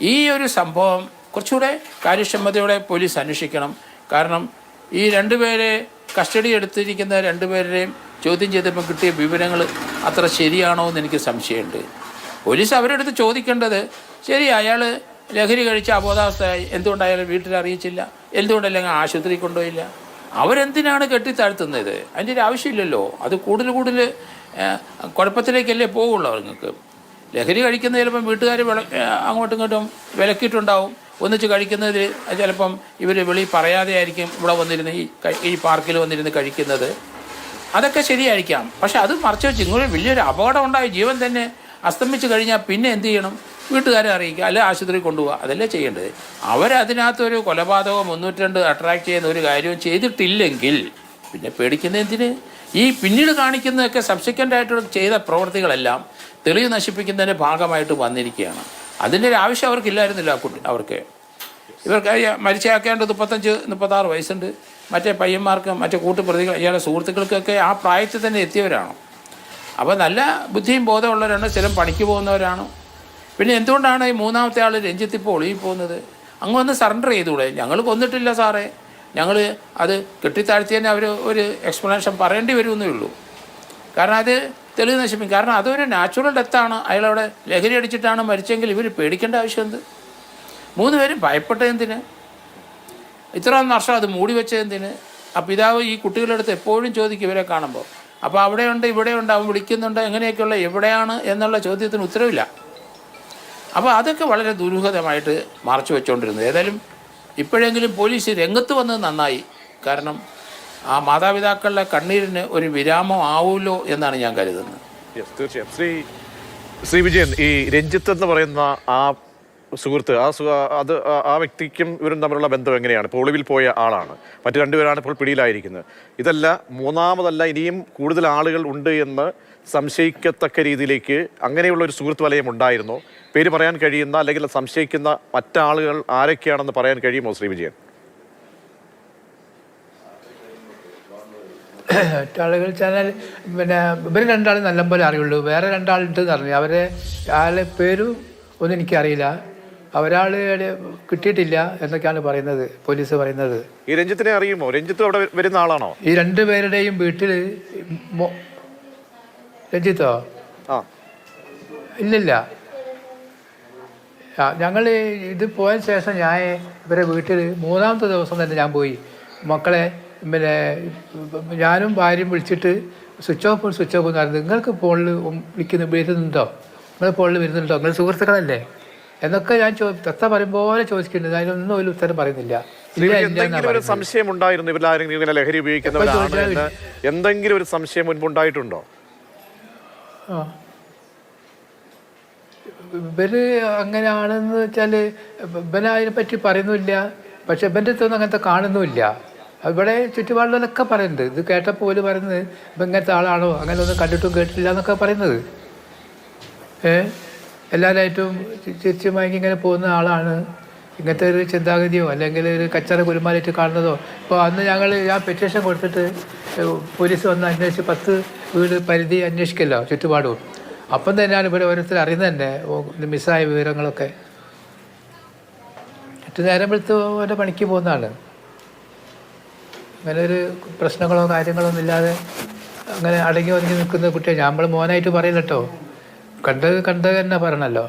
ഈ ഒരു സംഭവം കുറച്ചുകൂടെ കാര്യക്ഷമതയോടെ പോലീസ് അന്വേഷിക്കണം. കാരണം ഈ രണ്ടുപേരെ കസ്റ്റഡി എടുത്തിരിക്കുന്ന രണ്ടുപേരുടെയും ചോദ്യം ചെയ്തപ്പോൾ കിട്ടിയ വിവരങ്ങൾ അത്ര ശരിയാണോ എന്ന് എനിക്ക് സംശയമുണ്ട്. പോലീസ് അവരെടുത്ത് ചോദിക്കേണ്ടത് ശരി അയാൾ ലഹരി കഴിച്ച അബോധാവസ്ഥയായി. എന്തുകൊണ്ടായാലും വീട്ടിൽ അറിയിച്ചില്ല? എന്തുകൊണ്ടല്ലെങ്കിൽ ആശുപത്രി കൊണ്ടുപോയില്ല? അവരെന്തിനാണ് കെട്ടിത്താഴ്ത്തുന്നത്? അതിന്റെ ഒരു ആവശ്യമില്ലല്ലോ. അത് കൂടുതൽ കൂടുതൽ കുഴപ്പത്തിലേക്കല്ലേ പോകുള്ളൂ അവർക്ക്. ലഹരി കഴിക്കുന്നത് ചിലപ്പം വീട്ടുകാർ വിള അങ്ങോട്ടും ഇങ്ങോട്ടും വിലക്കിയിട്ടുണ്ടാവും. ഒന്നിച്ച് കഴിക്കുന്നത് ചിലപ്പം ഇവർ വെളി പറയാതെ ആയിരിക്കും ഇവിടെ വന്നിരുന്ന് ഈ ഈ പാർക്കിൽ വന്നിരുന്ന് കഴിക്കുന്നത്. അതൊക്കെ ശരിയായിരിക്കാം. പക്ഷെ അത് മറച്ചു വെച്ച് ഇങ്ങനെ വലിയൊരു അപകടം ഉണ്ടായി ജീവൻ തന്നെ അസ്തമിച്ച് കഴിഞ്ഞാൽ പിന്നെ എന്ത് ചെയ്യണം? വീട്ടുകാരെ അറിയിക്കുക അല്ലെ ആശുപത്രി കൊണ്ടുപോകുക അതല്ലേ ചെയ്യേണ്ടത്. അവരതിനകത്തൊരു കൊലപാതകം മുന്നൂറ്റി അട്രാക്ട് ചെയ്യുന്ന ഒരു കാര്യവും ചെയ്തിട്ടില്ലെങ്കിൽ പിന്നെ പേടിക്കുന്ന എന്തിന്? ഈ പിന്നീട് കാണിക്കുന്നതൊക്കെ സബ്സിക്വന്റ് ആയിട്ട് ചെയ്ത പ്രവൃത്തികളെല്ലാം തെളിവ് നശിപ്പിക്കുന്നതിന്റെ ഭാഗമായിട്ട് വന്നിരിക്കുകയാണ്. അതിന്റെ ഒരു ആവശ്യം അവർക്കില്ലായിരുന്നില്ല കുട്ടി അവർക്ക്. ഇവർക്ക് മരിച്ചയാക്കേണ്ടത് മരിച്ചയാക്കേണ്ട മുപ്പത്തഞ്ച് മുപ്പത്താറ് വയസ്സുണ്ട്. മറ്റേ പയ്യന്മാർക്കും മറ്റേ കൂട്ടുപ്രതികൾ ഇയാളെ സുഹൃത്തുക്കൾക്കൊക്കെ ആ പ്രായത്തിൽ തന്നെ എത്തിയവരാണോ. അപ്പോൾ നല്ല ബുദ്ധിയും ബോധമുള്ളവരാണ് സ്ഥിരം പണിക്ക് പോകുന്നവരാണ്. പിന്നെ എന്തുകൊണ്ടാണ് ഈ മൂന്നാമത്തെ ആൾ രഞ്ജിത്ത് ഇപ്പോൾ ഒളിവിൽ പോകുന്നത്? അങ്ങ് വന്ന് സറണ്ടർ ചെയ്തുകൂടെ? ഞങ്ങൾ കൊന്നിട്ടില്ല സാറേ. ഞങ്ങൾ അത് കെട്ടിത്താഴ്ത്തിയതിന് അവർ ഒരു എക്സ്പ്ലനേഷൻ പറയേണ്ടി വരുമെന്നേ ഉള്ളൂ. കാരണം അത് തെളിവ് നശിപ്പിക്കും. കാരണം അതൊരു നാച്ചുറൽ ഡെത്താണ് അയാളവിടെ ലഹരി അടിച്ചിട്ടാണ് മരിച്ചെങ്കിൽ ഇവർ പേടിക്കേണ്ട ആവശ്യം എന്ത്? മൂന്ന് പേരും ഭയപ്പെട്ട എന്തിന്? ഇത്ര വർഷം അത് മൂടി വെച്ചതെന്തിന് ആ പിതാവ് ഈ കുട്ടികളുടെ അടുത്ത് എപ്പോഴും ചോദിക്കും ഇവരെ കാണുമ്പോൾ. അപ്പോൾ അവിടെയുണ്ട് ഇവിടെയുണ്ട് അവൻ വിളിക്കുന്നുണ്ട് എങ്ങനെയൊക്കെയുള്ള എവിടെയാണ് എന്നുള്ള ചോദ്യത്തിന് ഉത്തരവില്ല. അപ്പോൾ അതൊക്കെ വളരെ ദുരൂഹതമായിട്ട് മറച്ചു വെച്ചുകൊണ്ടിരുന്നത് ഏതായാലും ഇപ്പോഴെങ്കിലും പോലീസ് രംഗത്ത് വന്നത് നന്നായി. കാരണം ആ മാതാപിതാക്കളുടെ കണ്ണീരിന് ഒരു വിരാമം ആവുമല്ലോ എന്നാണ് ഞാൻ കരുതുന്നത്. തീർച്ചയായും. ശ്രീ ശ്രീ വിജയൻ ഈ രഞ്ജിത്ത് എന്ന് പറയുന്ന ആ സുഹൃത്ത് ആ അത് ആ- ആ വ്യക്തിക്കും ഇവരും തമ്മിലുള്ള ബന്ധം എങ്ങനെയാണ്? ഇപ്പോൾ ഒളിവിൽ പോയ ആളാണ്. മറ്റു രണ്ടുപേരാണ് ഇപ്പോൾ പിടിയിലായിരിക്കുന്നത്. ഇതല്ല മൂന്നാമതല്ല ഇനിയും കൂടുതൽ ആളുകൾ ഉണ്ട് എന്ന് സംശയിക്കത്തക്ക രീതിയിലേക്ക് അങ്ങനെയുള്ള ഒരു സുഹൃത്ത് വലയം ഉണ്ടായിരുന്നോ. പേര് പറയാൻ കഴിയുന്ന അല്ലെങ്കിൽ സംശയിക്കുന്ന മറ്റാളുകൾ ആരൊക്കെയാണെന്ന് പറയാൻ കഴിയുമോ ശ്രീ വിജയൻ? മറ്റാളുകൾ വെച്ചാൽ പിന്നെ ഇവർ രണ്ടാളും നല്ലപോലെ അറിയുള്ളൂ. വേറെ രണ്ടാളുണ്ടെന്ന് അറിഞ്ഞു. അവരെ ആളെ പേരും ഒന്നും എനിക്കറിയില്ല. ഒരാൾ കിട്ടിയിട്ടില്ല എന്നൊക്കെയാണ് പറയുന്നത് പോലീസ് പറയുന്നത്. ഈ രഞ്ജിത്തിനെ അറിയുമോ? രഞ്ജിത്ത് അവിടെ വരുന്ന ആളാണോ? ഈ രണ്ടുപേരുടെയും വീട്ടിൽ രഞ്ജിത്തോ? ആ. ഇല്ലില്ല. ഞങ്ങൾ ഇത് പോയ ശേഷം ഞാൻ ഇവരെ വീട്ടിൽ മൂന്നാമത്തെ ദിവസം തന്നെ ഞാൻ പോയി. മക്കളെ പിന്നെ ഞാനും ഭാര്യയും വിളിച്ചിട്ട് സ്വിച്ച് ഓഫ് സ്വിച്ച് ഓഫ് എന്ന് നിങ്ങൾക്ക് ഫോണിൽ വിളിക്കുന്ന വരുന്നുണ്ടോ നിങ്ങൾ ഫോണിൽ വരുന്നുണ്ടോ? നിങ്ങൾ സുഹൃത്തുക്കളല്ലേ? എന്നൊക്കെ ഞാൻ തത്ത പറയും പോലെ ചോദിക്കുന്നുണ്ട് അതിനൊന്നും ഒരു ഉത്തരം പറയുന്നില്ല. എന്തെങ്കിലും ഒരു സംശയം ഉണ്ടായിരുന്നു? ഇങ്ങനെ ലഹരി ഉപയോഗിക്കുന്നവരാണ് എന്തെങ്കിലും ഒരു സംശയം മുൻപുണ്ടായിട്ടുണ്ടോ ഇവർ അങ്ങനെയാണെന്ന് വെച്ചാൽ ഇവനെ അതിനെ പറ്റി പറയുന്നില്ല പക്ഷെ ഇവന്റെ അടുത്തൊന്നും അങ്ങനത്തെ കാണുന്നുമില്ല. ഇവിടെ ചുറ്റുപാടുകളൊക്കെ പറയുന്നുണ്ട്. ഇത് കേട്ടപ്പോൾ പോലും പറയുന്നത് ഇപ്പം ഇങ്ങനത്തെ ആളാണോ? അങ്ങനെ ഒന്നും കണ്ടിട്ടും കേട്ടിട്ടില്ല എന്നൊക്കെ പറയുന്നത്. ഏ? എല്ലാവരായിട്ടും ചിരിച്ചു മയങ്ങി ഇങ്ങനെ പോകുന്ന ആളാണ്. ഇങ്ങനത്തെ ഒരു ചിന്താഗതിയോ അല്ലെങ്കിൽ ഒരു കച്ചറ കുരുമാലായിട്ട് കാണുന്നതോ. ഇപ്പോൾ അന്ന് ഞങ്ങൾ ഞാൻ പെറ്റീഷൻ കൊടുത്തിട്ട് പോലീസ് വന്ന് അന്വേഷിച്ച് പത്ത് വീട് പരിധി അന്വേഷിക്കല്ലോ ചുറ്റുപാടും. അപ്പം തന്നെയാണ് ഇവിടെ ഓരോരുത്തർ അറിയുന്നത് തന്നെ മിസ്സായ വിവരങ്ങളൊക്കെ. എട്ട് നേരം വെളുത്ത് ഓരോ പണിക്ക് പോകുന്നതാണ്. അങ്ങനെ ഒരു പ്രശ്നങ്ങളോ കാര്യങ്ങളോ ഒന്നും ഇല്ലാതെ അങ്ങനെ അടങ്ങി ഒതുങ്ങി നിൽക്കുന്ന കുട്ടിയെ നമ്മൾ മോനായിട്ട് പറയുന്നട്ടോ കണ്ടത് കണ്ടത് തന്നെ പറയണല്ലോ.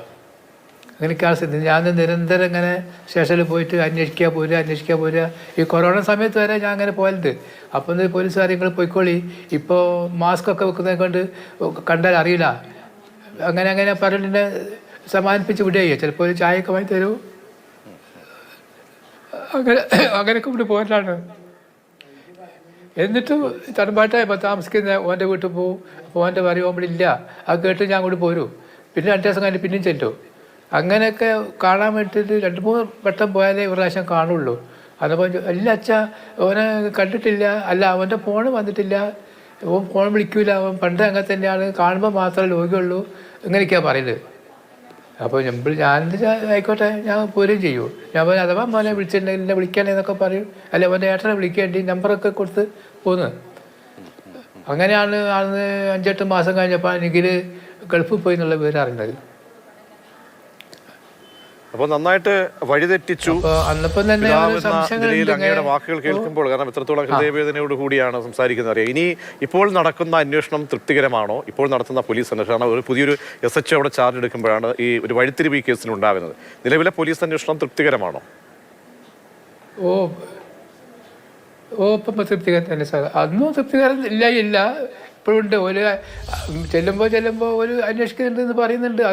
അങ്ങനെയൊക്കെയാണ് സ്ഥിതി. ഞാൻ നിരന്തരം ഇങ്ങനെ സ്റ്റേഷനിൽ പോയിട്ട് അന്വേഷിക്കുക പോരുക അന്വേഷിക്കുക പോരുക. ഈ കൊറോണ സമയത്ത് വരെ ഞാൻ അങ്ങനെ പോയത് അപ്പം പോലീസ് കാര്യങ്ങൾ പോയിക്കോളി. ഇപ്പോൾ മാസ്ക് ഒക്കെ വെക്കുന്നത് കൊണ്ട് കണ്ടാൽ അറിയില്ല. അങ്ങനെ അങ്ങനെ പറഞ്ഞിട്ട് സമാനിപ്പിച്ച് വിടുകയോ ചിലപ്പോൾ ഒരു ചായയൊക്കെ വാങ്ങി തരൂ. അങ്ങനെ അങ്ങനെയൊക്കെ ഇവിടെ പോയിട്ടാണ് എന്നിട്ടും തണുമ്പാട്ടായി ഇപ്പോൾ താമസിക്കുന്ന ഓന്റെ വീട്ടിൽ പോവും. അപ്പോൾ ഓന്റെ ഇവിടെ ഇല്ല. അത് കേട്ട് ഞാൻ അങ്ങോട്ട് പോരൂ. പിന്നെ രണ്ട് ദിവസം കഴിഞ്ഞ് പിന്നെയും ചെല്ലും. അങ്ങനെയൊക്കെ കാണാൻ വേണ്ടിയിട്ട് രണ്ട് മൂന്ന് വട്ടം പോയാലേ ഒരു പ്രാവശ്യം കാണുള്ളൂ. അതപ്പോൾ അല്ല അച്ഛ ഓനെ കണ്ടിട്ടില്ല. അല്ല അവന്റെ ഫോൺ വന്നിട്ടില്ല. ഓൻ ഫോൺ വിളിക്കൂല. അവൻ പണ്ട് അങ്ങനെ തന്നെയാണ്. കാണുമ്പോൾ മാത്രമേ ലോകിയുള്ളൂ ഇങ്ങനെയൊക്കെയാണ് പറയുന്നത്. അപ്പോൾ നമ്മൾ ഞാൻ ആയിക്കോട്ടെ ഞാൻ പോരുകയും ചെയ്യൂ. ഞാൻ പറഞ്ഞു അഥവാ മോനെ വിളിച്ചിട്ടുണ്ടെങ്കിൽ എന്നെ വിളിക്കണേ എന്നൊക്കെ പറയും. അല്ലെ അവന്റെ ഏട്ടനെ വിളിക്കേണ്ടി നമ്പറൊക്കെ കൊടുത്ത് പോന്ന്. അങ്ങനെയാണ് അന്ന് അഞ്ചെട്ട് മാസം കഴിഞ്ഞപ്പോൾ എനിക്ക് ഗൾഫിൽ പോയി എന്നുള്ള വിവരം അറിഞ്ഞത്. അപ്പോൾ നന്നായിട്ട് വഴിതെറ്റിച്ചു. നിലയിൽ അങ്ങയുടെ വാക്കുകൾ കേൾക്കുമ്പോൾ കാരണം എത്രത്തോളം ഹൃദയവേദനയോട് കൂടിയാണ് സംസാരിക്കുന്നത്. അറിയാം. ഇനി ഇപ്പോൾ നടക്കുന്ന അന്വേഷണം തൃപ്തികരമാണോ? ഇപ്പോൾ നടത്തുന്ന പോലീസ് അന്വേഷണം ഒരു പുതിയൊരു എസ് എച്ച് അവിടെ ചാർജ് എടുക്കുമ്പോഴാണ് ഈ ഒരു വഴിത്തിരിവ് ഈ കേസിൽ ഉണ്ടാകുന്നത്. നിലവിലെ പോലീസ് അന്വേഷണം തൃപ്തികരമാണോ? ഓ. ഓ ഇപ്പം തൃപ്തികരം സാർ. അന്നും തൃപ്തികരം ഇല്ല ഇല്ല. ഇപ്പോഴുണ്ട് ഒരു ചെല്ലുമ്പോൾ ചെല്ലുമ്പോൾ ഒരു അന്വേഷിക്കുന്നുണ്ട് എന്ന് പറയുന്നുണ്ട്.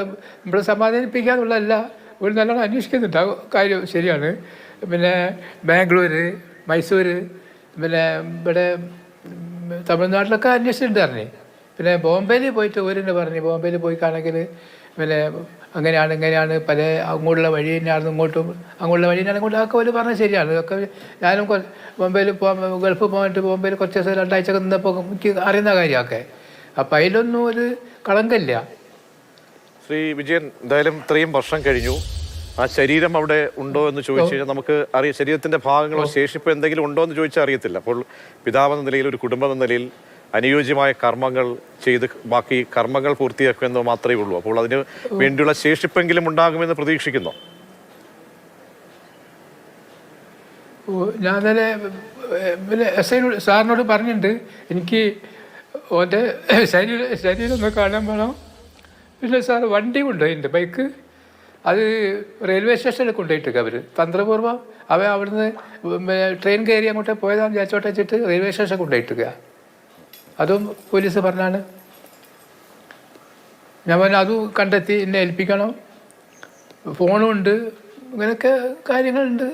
ഇവിടെ സമാധാനിപ്പിക്കാനുള്ളതല്ല ഒരു നല്ലോണം അന്വേഷിക്കുന്നുണ്ട്. ആ കാര്യം ശരിയാണ്. പിന്നെ ബാംഗ്ലൂർ മൈസൂർ പിന്നെ ഇവിടെ തമിഴ്നാട്ടിലൊക്കെ അന്വേഷിച്ചിട്ടുണ്ട് പറഞ്ഞു. പിന്നെ ബോംബെയിൽ പോയിട്ട് ഓരെന്നെ പറഞ്ഞു. ബോംബെയിൽ പോയി കാണെങ്കിൽ പിന്നെ അങ്ങനെയാണ് ഇങ്ങനെയാണ് പല അങ്ങോട്ടുള്ള വഴി തന്നെയാണ് ഇങ്ങോട്ടും അങ്ങോട്ടുള്ള വഴി തന്നെയാണ് ഇങ്ങോട്ടും അതൊക്കെ ഒരു പറഞ്ഞത് ശരിയാണ്. ഇതൊക്കെ ഞാനും ബോംബെയിൽ പോകാൻ ഗൾഫ് പോയിട്ട് ബോംബെയിൽ കുറച്ച് ദിവസം രണ്ടാഴ്ച നിന്നപ്പോൾ എനിക്ക് അറിയുന്ന കാര്യമൊക്കെ. അപ്പം അതിലൊന്നും ഒരു കളങ്കമില്ല. ശ്രീ വിജയൻ എന്തായാലും ഇത്രയും വർഷം കഴിഞ്ഞു. ആ ശരീരം അവിടെ ഉണ്ടോ എന്ന് ചോദിച്ചു കഴിഞ്ഞാൽ നമുക്ക് അറിയാം ശരീരത്തിന്റെ ഭാഗങ്ങളോ ശേഷിപ്പ് എന്തെങ്കിലും ഉണ്ടോ എന്ന് ചോദിച്ചാൽ അറിയത്തില്ല. അപ്പോൾ പിതാവ് എന്ന നിലയിൽ ഒരു കുടുംബം എന്ന നിലയിൽ അനുയോജ്യമായ കർമ്മങ്ങൾ ചെയ്ത് ബാക്കി കർമ്മങ്ങൾ പൂർത്തിയാക്കുമെന്ന് മാത്രമേ ഉള്ളൂ. അപ്പോൾ അതിന് വേണ്ടിയുള്ള ശേഷിപ്പെങ്കിലും ഉണ്ടാകുമെന്ന് പ്രതീക്ഷിക്കുന്നു. ഞാൻ തന്നെ പിന്നെ എസ് ഐനോട് സാറിനോട് പറഞ്ഞിട്ടുണ്ട്. എനിക്ക് ഓന്റെ ശരീരം ശരീരം ഒന്ന് കാണാൻ വേണം പിന്നെ സാർ വണ്ടി കൊണ്ടുപോയിട്ടുണ്ട് ബൈക്ക്. അത് റെയിൽവേ സ്റ്റേഷനിൽ കൊണ്ടുപോയിട്ടൊക്കെ അവർ തന്ത്രപൂർവം അവ അവിടുന്ന് ട്രെയിൻ കയറി അങ്ങോട്ട് പോയതാന്ന് വിചാരിച്ചോട്ടെ വെച്ചിട്ട് റെയിൽവേ സ്റ്റേഷൻ കൊണ്ടുപോയിട്ട് അതും പോലീസ് പറഞ്ഞാണ്. ഞാൻ പറഞ്ഞു അതും കണ്ടെത്തി എന്നെ ഏൽപ്പിക്കണം. ഫോണും ഉണ്ട് ഇങ്ങനെയൊക്കെ കാര്യങ്ങളുണ്ട്.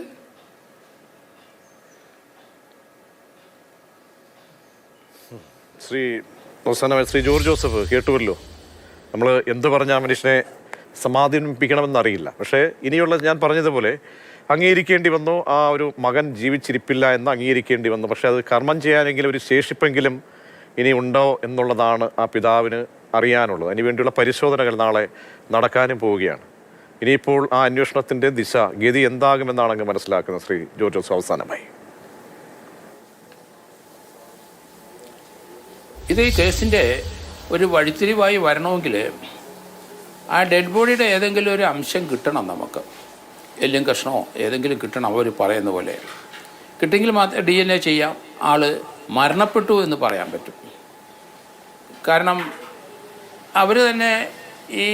ശ്രീ ശ്രീ ജോർജ് ജോസഫ് കേട്ടുവല്ലോ? നമ്മൾ എന്ത് പറഞ്ഞാൽ മനുഷ്യനെ സമാധാനിപ്പിക്കണമെന്നറിയില്ല പക്ഷേ ഇനിയുള്ള ഞാൻ പറഞ്ഞതുപോലെ അംഗീകരിക്കേണ്ടി വന്നു ആ ഒരു മകൻ ജീവിച്ചിരിപ്പില്ല എന്ന് അംഗീകരിക്കേണ്ടി വന്നു. പക്ഷേ അത് കർമ്മം ചെയ്യാനെങ്കിലും ഒരു ശേഷിപ്പെങ്കിലും ഇനി ഉണ്ടോ എന്നുള്ളതാണ് ആ പിതാവിന് അറിയാനുള്ളത്. അതിനുവേണ്ടിയുള്ള പരിശോധനകൾ നാളെ നടക്കാനും പോവുകയാണ്. ഇനിയിപ്പോൾ ആ അന്വേഷണത്തിന്റെ ദിശ ഗതി എന്താകുമെന്നാണ് അങ്ങ് മനസ്സിലാക്കുന്നത്. ശ്രീ ജോർജ് ജോസഫ് അവസാനമായി. ഇത് ഈ കേസിന്റെ ഒരു വഴിത്തിരിവായി വരണമെങ്കിൽ ആ ഡെഡ് ബോഡിയുടെ ഏതെങ്കിലും ഒരു അംശം കിട്ടണം നമുക്ക്. എല്ലും കഷ്ണമോ ഏതെങ്കിലും കിട്ടണം അവർ പറയുന്ന പോലെ. കിട്ടിയെങ്കിൽ മാത്രമേ ഡി എൻ എ ചെയ്യാം. ആൾ മരണപ്പെട്ടു എന്ന് പറയാൻ പറ്റും. കാരണം അവർ തന്നെ ഈ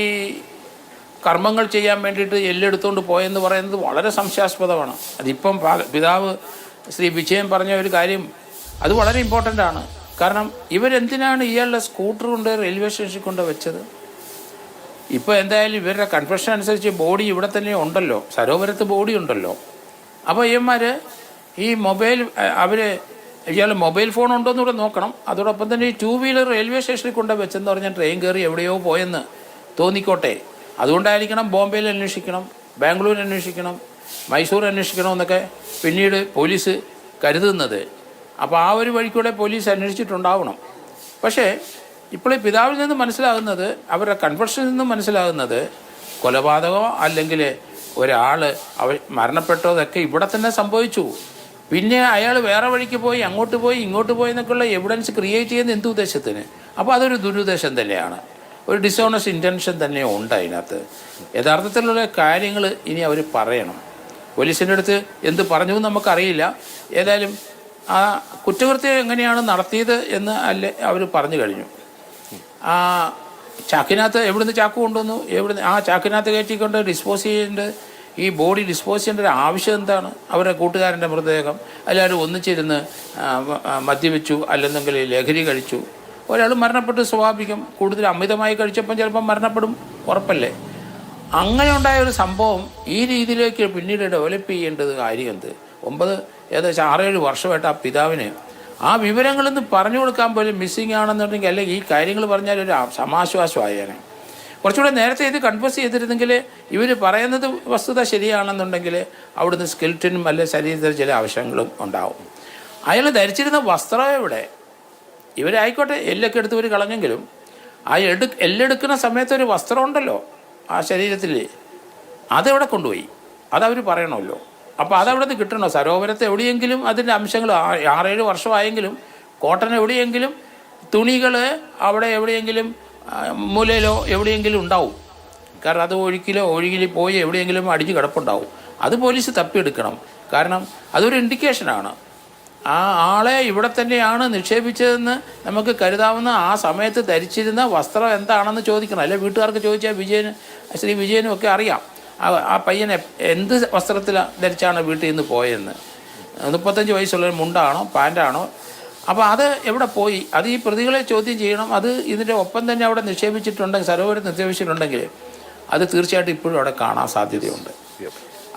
കർമ്മങ്ങൾ ചെയ്യാൻ വേണ്ടിയിട്ട് എല്ലെടുത്തുകൊണ്ട് പോയെന്ന് പറയുന്നത് വളരെ സംശയാസ്പദമാണ്. അതിപ്പം പിതാവ് ശ്രീ വിജയൻ പറഞ്ഞ ഒരു കാര്യം അത് വളരെ ഇമ്പോർട്ടന്റ് ആണ്. കാരണം ഇവരെന്തിനാണ് ഇയാളുടെ സ്കൂട്ടർ കൊണ്ട് റെയിൽവേ സ്റ്റേഷനിൽ കൊണ്ട് വെച്ചത്? ഇപ്പോൾ എന്തായാലും ഇവരുടെ കൺഫെഷൻ അനുസരിച്ച് ബോഡി ഇവിടെ തന്നെ ഉണ്ടല്ലോ. സരോവരത്ത് ബോഡി ഉണ്ടല്ലോ. അപ്പോൾ ഇവന്മാർ ഈ മൊബൈൽ അവർ ഇയാൾ മൊബൈൽ ഫോൺ ഉണ്ടോ എന്നൂടെ നോക്കണം. അതോടൊപ്പം തന്നെ ഈ ടൂ വീലർ റെയിൽവേ സ്റ്റേഷനിൽ കൊണ്ട് വെച്ചെന്ന് പറഞ്ഞാൽ ട്രെയിൻ കയറി എവിടെയോ പോയെന്ന് തോന്നിക്കോട്ടെ. അതുകൊണ്ടായിരിക്കണം ബോംബെയിൽ അന്വേഷിക്കണം ബാംഗ്ലൂർ അന്വേഷിക്കണം മൈസൂർ അന്വേഷിക്കണം എന്നൊക്കെ പിന്നീട് പോലീസ് കരുതുന്നത്. അപ്പോൾ ആ ഒരു വഴിക്കൂടെ പോലീസ് അന്വേഷിച്ചിട്ടുണ്ടാവണം. പക്ഷേ ഇപ്പോൾ പിതാവിൽ നിന്ന് മനസ്സിലാകുന്നത് അവരുടെ കൺഫെഷനിൽ നിന്ന് മനസ്സിലാകുന്നത് കൊലപാതകമോ അല്ലെങ്കിൽ ഒരാൾ അവ മരണപ്പെട്ടതൊക്കെ ഇവിടെ തന്നെ സംഭവിച്ചു. പിന്നെ അയാൾ വേറെ വഴിക്ക് പോയി അങ്ങോട്ട് പോയി ഇങ്ങോട്ട് പോയി എന്നൊക്കെയുള്ള എവിഡൻസ് ക്രിയേറ്റ് ചെയ്യുന്ന എന്ത് ഉദ്ദേശത്തിന്? അപ്പോൾ അതൊരു ദുരുദ്ദേശം തന്നെയാണ്. ഒരു ഡിസോണസ് ഇന്റൻഷൻ തന്നെ ഉണ്ട് അതിനകത്ത്. യഥാർത്ഥത്തിലുള്ള കാര്യങ്ങൾ ഇനി അവർ പറയണം. പോലീസിന്റെ അടുത്ത് എന്ത് പറഞ്ഞു നമുക്കറിയില്ല. ഏതായാലും ആ കുറ്റകൃത്യം എങ്ങനെയാണ് നടത്തിയത് എന്ന് അല്ലെ അവർ പറഞ്ഞു കഴിഞ്ഞു. ആ ചാക്കിനകത്ത് എവിടുന്ന് ചാക്ക് കൊണ്ടുവന്നു? എവിടുന്ന്? ആ ചാക്കിനകത്ത് കയറ്റിക്കൊണ്ട് ഡിസ്പോസ് ചെയ്യേണ്ട ഈ ബോഡി ഡിസ്പോസ് ചെയ്യേണ്ട ഒരു ആവശ്യം എന്താണ്? അവരുടെ കൂട്ടുകാരന്റെ മൃതദേഹം. എല്ലാവരും ഒന്നിച്ചിരുന്ന് മദ്യപിച്ചു അല്ലെന്നെങ്കിൽ ലഹരി കഴിച്ചു. ഒരാൾ മരണപ്പെട്ട് സ്വാഭാവികം. കൂടുതൽ അമിതമായി കഴിച്ചപ്പം ചിലപ്പം മരണപ്പെടും. ഉറപ്പല്ലേ? അങ്ങനെ ഉണ്ടായ ഒരു സംഭവം ഈ രീതിയിലേക്ക് പിന്നീട് ഡെവലപ്പ് ചെയ്യേണ്ടത് കാര്യം എന്ത്? ഒമ്പത് ഏകദേശം ആറേഴ് വർഷമായിട്ട് ആ പിതാവിന് ആ വിവരങ്ങളൊന്ന് പറഞ്ഞു കൊടുക്കാൻ പോലും മിസ്സിങ് ആണെന്നുണ്ടെങ്കിൽ അല്ലെങ്കിൽ ഈ കാര്യങ്ങൾ പറഞ്ഞാൽ ഒരു സമാശ്വാസമായേനെ കുറച്ചുകൂടെ നേരത്തെ ഇത് കൺഫ്യൂസ് ചെയ്തിരുന്നെങ്കിൽ ഇവർ പറയുന്നത് വസ്തുത ശരിയാണെന്നുണ്ടെങ്കിൽ അവിടുന്ന് സ്കിൽറ്റിനും അല്ലെ ശരീരത്തിൽ ചില ആവശ്യങ്ങളും ഉണ്ടാവും. അയാൾ ധരിച്ചിരുന്ന വസ്ത്രം എവിടെ? ഇവരായിക്കോട്ടെ എല്ലൊക്കെ എടുത്ത് ഇവർ കളഞ്ഞെങ്കിലും ആ എടു എല്ലെടുക്കുന്ന സമയത്ത് ഒരു വസ്ത്രം ഉണ്ടല്ലോ ആ ശരീരത്തിൽ. അതെവിടെ കൊണ്ടുപോയി? അതവർ പറയണമല്ലോ. അപ്പോൾ അതവിടെ നിന്ന് കിട്ടണോ? സരോവരത്തെ എവിടെയെങ്കിലും അതിന്റെ അംശങ്ങൾ ആറേഴ് വർഷമായെങ്കിലും കോട്ടൺ എവിടെയെങ്കിലും തുണികൾ അവിടെ എവിടെയെങ്കിലും മൂലയിലോ എവിടെയെങ്കിലും ഉണ്ടാവും. കാരണം അത് ഒഴുക്കിലോ ഒഴുകിൽ പോയി എവിടെയെങ്കിലും അടിച്ച് കിടപ്പുണ്ടാവും. അത് പോലീസ് തപ്പിയെടുക്കണം. കാരണം അതൊരു ഇൻഡിക്കേഷനാണ് ആ ആളെ ഇവിടെ തന്നെയാണ് നിക്ഷേപിച്ചതെന്ന് നമുക്ക് കരുതാവുന്ന ആ സമയത്ത് ധരിച്ചിരുന്ന വസ്ത്രം എന്താണെന്ന് ചോദിക്കണം. അല്ലെ വീട്ടുകാർക്ക് ചോദിച്ചാൽ വിജയന് ശ്രീ വിജയനും ഒക്കെ അറിയാം. ആ ആ പയ്യൻ എന്ത് വസ്ത്രത്തിൽ ധരിച്ചാണ് വീട്ടിൽ നിന്ന് പോയെന്ന്? മുപ്പത്തഞ്ച് വയസ്സുള്ള ഒരു മുണ്ടാണോ പാന്റാണോ അപ്പോൾ അത് എവിടെ പോയി? അത് ഈ പ്രതികളെ ചോദ്യം ചെയ്യണം. അത് ഇതിന്റെ ഒപ്പം തന്നെ അവിടെ നിക്ഷേപിച്ചിട്ടുണ്ടെങ്കിൽ സരോവരം നിക്ഷേപിച്ചിട്ടുണ്ടെങ്കിൽ അത് തീർച്ചയായിട്ടും ഇപ്പോഴും അവിടെ കാണാൻ സാധ്യതയുണ്ട്.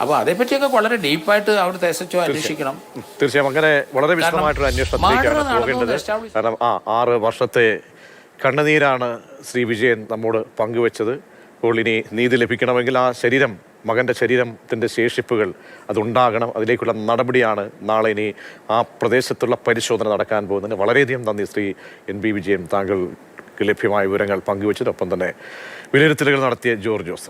അപ്പോൾ അതേപ്പറ്റിയൊക്കെ വളരെ ഡീപ്പായിട്ട് അവിടുത്തെ എസ് എച്ച് അന്വേഷിക്കണം. തീർച്ചയായും. അങ്ങനെ വളരെ വിശദമായിട്ടുള്ള അന്വേഷണത്തിലേക്കാണ് കാരണം ആ ആറ് വർഷത്തെ കണ്ണുനീരാണ് ശ്രീ വിജയൻ നമ്മോട് പങ്കുവച്ചത്. അപ്പോൾ ഇനി നീതി ലഭിക്കണമെങ്കിൽ ആ ശരീരം മകന്റെ ശരീരത്തിന്റെ ശേഷിപ്പുകൾ അതുണ്ടാകണം. അതിലേക്കുള്ള നടപടിയാണ് നാളെ ഇനി ആ പ്രദേശത്തുള്ള പരിശോധന നടക്കാൻ പോകുന്നതിന് വളരെയധികം നന്ദി ശ്രീ എൻ ബി വിജയൻ. താങ്കൾക്ക് ലഭ്യമായ വിവരങ്ങൾ പങ്കുവച്ചതൊപ്പം തന്നെ വിലയിരുത്തലുകൾ നടത്തിയ ജോർജ് ജോസഫ്.